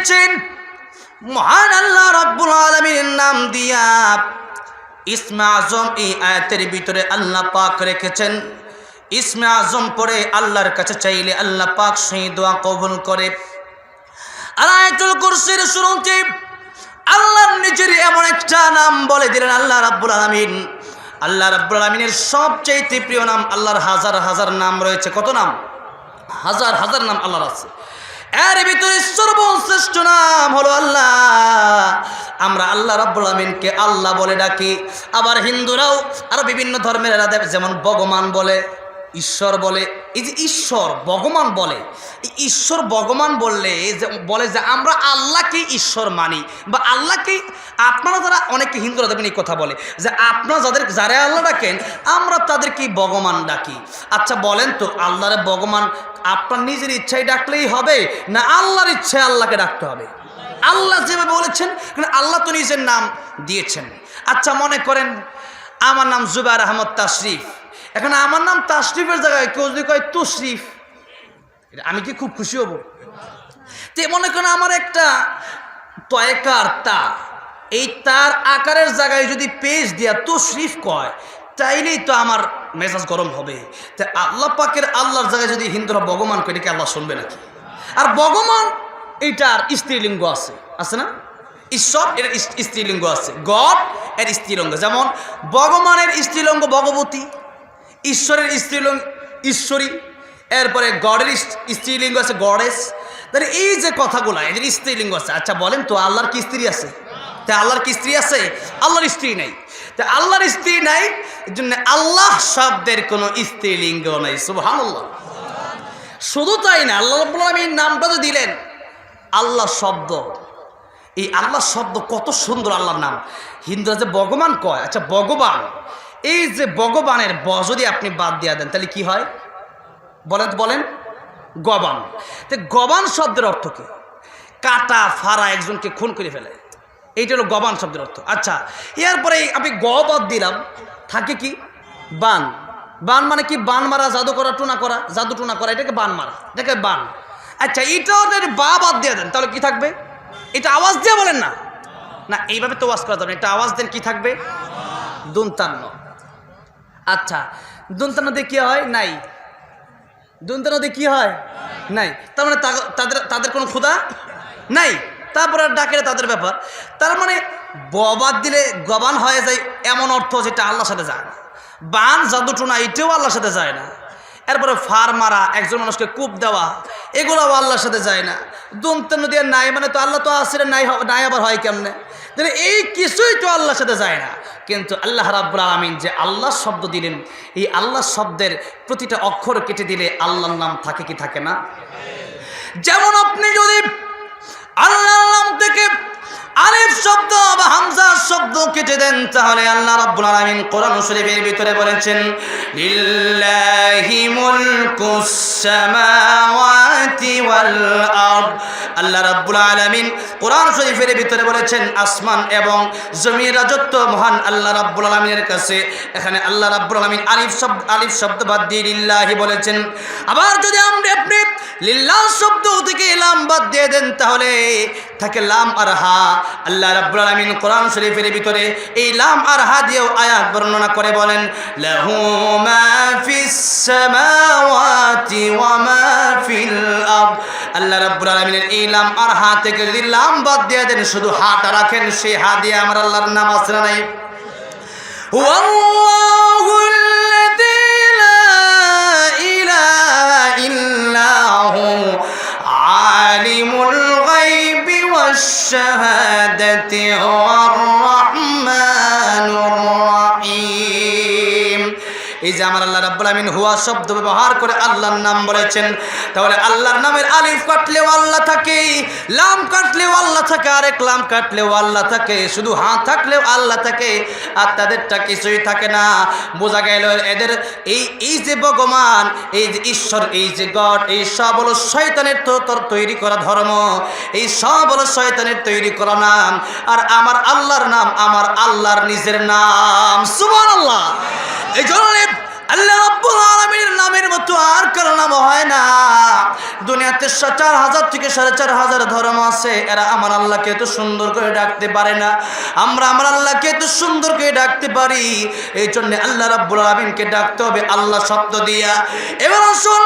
দিয়েছেন মহান আল্লাহ রব্বুল আলমীর নাম দিয়া ইসমে আজম এই আয়াতের ভিতরে আল্লাহ পাক রেখেছেন। ইসমে আজম পড়ে আল্লাহর কাছে চাইলে আল্লাহ পাক সেই দোয়া কবুল করে। আর কুরসির শুরুতে আল্লাহর নিজের এমন একটা নাম বলে দিলেন, আল্লাহ রাব্বুল আলামিন। আল্লাহ রাব্বুল আলামিনের সবচেয়ে প্রিয় নাম, আল্লাহর হাজার হাজার নাম রয়েছে। কত নাম? হাজার হাজার নাম আল্লাহর আছে। এর ভিতরে সর্বশ্রেষ্ঠ নাম হলো আল্লাহ। আমরা আল্লাহ রাব্বুল আমিনকে আল্লাহ বলে ডাকি। আবার হিন্দুরাও আরও বিভিন্ন ধর্মের যেমন ভগবান বলে ঈশ্বর বলে, এই যে ঈশ্বর, ভগবান বলে ঈশ্বর ভগবান বললে যে, বলে যে আমরা আল্লাহকেই ঈশ্বর মানি বা আল্লাহকে আপনারা যারা অনেকে হিন্দুরা দেখবেন এই কথা বলে, যে আপনারা যাদের, যারা আল্লাহ ডাকেন, আমরা তাদেরকে ভগবান ডাকি। আচ্ছা বলেন তো, আল্লাহরে ভগবান আপনার নিজের ইচ্ছায় ডাকলেই হবে না আল্লাহর ইচ্ছায় আল্লাহকে ডাকতে হবে? আল্লাহ যেভাবে বলেছেন আল্লাহ তো নিজের নাম দিয়েছেন। আচ্ছা মনে করেন, আমার নাম জুবাইর আহমদ তাশরিফ। এখন আমার নাম তাশরিফের জায়গায় কেউ যদি কয় তুশরিফ, আমি কি খুব খুশি হব? তে মনে করেন আমার একটা তয়কার তা এই তার আকারের জায়গায় যদি পেজ দিয়া তুশরিফ কয়, তাইলেই তো আমার মেজাজ গরম হবে। তা আল্লাহ পাকের আল্লাহর জায়গায় যদি হিন্দুরা ভগবান করে আল্লাহ শুনবে নাকি? আর ভগবান এইটার স্ত্রীলিঙ্গ আছে। আছে না? ঈশ্বর, এর স্ত্রীলিঙ্গ আছে। গড, এর স্ত্রীলিঙ্গ। যেমন ভগবানের স্ত্রীলিঙ্গ ভগবতী ঈশ্বরের স্ত্রীলিঙ্গ, ঈশ্বরী, এরপরে গডের স্ত্রীলিঙ্গ আছে গডেস। তাহলে এই যে কথাগুলো এদের স্ত্রীলিঙ্গ আছে আচ্ছা বলেন তো, আল্লাহর কি স্ত্রী আছে? তা আল্লাহর কি স্ত্রী আছে? আল্লাহর স্ত্রী নাই। তা আল্লাহর স্ত্রী নাই, এর জন্য আল্লাহ শব্দের কোনো স্ত্রীলিঙ্গ নাই, সুবহানাল্লাহ। শুধু তাই না, আল্লাহ রাব্বুল আলামিন নামটা তো দিলেন, আল্লাহ শব্দ। এই আল্লাহ শব্দ কত সুন্দর আল্লাহর নাম। হিন্দুরা যে ভগবান কয় আচ্ছা ভগবান এই যে ভগবানের ব যদি আপনি বাদ দিয়া দেন, তাহলে কি হয়? বলেন বলেন। গবান। তো গবান শব্দের অর্থ কি? কাটা, ফাড়া, একজনকে খুন করে ফেলে। এইটা হলো গবান শব্দের অর্থ। আচ্ছা এরপরে আমি গ বাদ দিলাম। থাকে কি? বান। বান মানে কি? বান মারা, জাদু করা, টুনা করা। জাদু, টুনা করা, এটাকে বান মারা। এটাকে বান। আচ্ছা যদি বা বাদ দিয়ে দেন, তাহলে কি থাকবে? এটা আওয়াজ দিয়ে বলেন না। না, এইভাবে তো ওয়াজ করা যাবে। একটা আওয়াজ দেন, কি থাকবে? দুনতান্ন। আচ্ছা দুনতান্ন নদী কি হয়? নাই। দুনতান্ন নদী কি হয়? নাই। তার মানে তাদের তাদের কোনো ক্ষুধা? নাই। তারপরে আর ডাকে তাদের ব্যাপার। তার মানে ববাদ দিলে গবান হয়ে যায় এমন অর্থ যেটা আল্লাহর সাথে যায় না। বান জাদুটুনা এটাও আল্লাহর সাথে যায় না। এরপরে ফার মারা, একজন মানুষকে কূপ দেওয়া, এগুলোও আল্লাহর সাথে যায় না। দুমতেন দিয়ে নাই মানে তো আল্লাহ তো আসলে নাই নাই আবার হয় কেমনে? তাহলে এই কিছুই তো আল্লাহর সাথে যায় না। কিন্তু আল্লাহ রাব্বুল আমিন যে আল্লাহ শব্দ দিলেন, এই আল্লাহ শব্দের প্রতিটা অক্ষর কেটে দিলে আল্লাহর নাম থাকে কি থাকে না? যেমন আপনি যদি আল্লাহর নাম থেকে আলিফ শব্দ বা হামজা শব্দ কেটে দেন, তাহলে আল্লাহ রাব্বুল আলামিন কোরআন শরীফের ভিতরে বলেছেন, লিল্লাহি মুলকুস সামাওয়াতি ওয়াল আরদ। আল্লাহ রাব্বুল আলামিন কোরআন শরীফের ভিতরে বলেছেন, আসমান এবং জমির রাজত্ব মহান আল্লাহ রাব্বুল আলামিনের কাছে। এখানে আল্লাহ রাব্বুল আলামিন আলিফ শব্দ আলিফ শব্দ বাদ দিয়ে লিল্লাহি বলেছেন। আবার যদি আমরা আপনি লিল্লাহ শব্দ থেকে লাম বাদ দিয়ে দেন, তাহলে থাকে লাম আর হা। আল্লাহ রাব্বুল আলামিন কোরআন শরীফের ভিতরে এই লাম আর হা দিয়েও আয়াত বর্ণনা করে বলেন, লাহু মা ফিস সামাওয়াতি ওয়া মা ফিল আরদ আল্লাহ রাব্বুল আলামিনের এই লাম আর হা থেকে যদি লাম বাদ দিয়ে দেন শুধু হাটা রাখেন সেই হা দিয়ে আমার আল্লাহর নাম আছে না নাই والله الذي لا إله إلا هو عالم الغيب والشهادة هو الرحمن এই যে আমার আল্লাহ রাব্বুল আমিন হুয়া শব্দ ব্যবহার করে আল্লাহর নাম বলেছেন, তাহলে আল্লাহর নামের আলিফ কাটলেও আল্লাহ থাকে, লাম কাটলেও আল্লাহ থাকে, আরেক লাম কাটলেও আল্লাহ থাকে, শুধু হাত থাকলেও আল্লাহ থাকে, আর তাদেরটা কিছুই থাকে না। বোঝা গেল এদের এই এই যে ভগবান, এই যে ঈশ্বর, এই যে গড, এই সব হলো শয়তানের তোর তৈরি করা ধর্ম, এই সব হলো শয়তানের তৈরি করা নাম, আর আমার আল্লাহর নাম আমার আল্লাহর নিজের নাম। সুবহানাল্লাহ। এই জন্য আল্লাহ রব্বুল আলামিনের নামের মতো আর কারও নাম হয় না। দুনিয়াতে চার হাজার থেকে সাড়ে চার হাজার ধর্ম আছে। এরা আমার আল্লাহকে এত সুন্দর করে ডাকতে পারে না। আমরা আমার আল্লাহকে এত সুন্দর করে ডাকতে পারি। এই জন্য আল্লাহ রাব্বুল আলমিনকে ডাকতে হবে আল্লাহ শব্দ দিয়া। এবার আসুন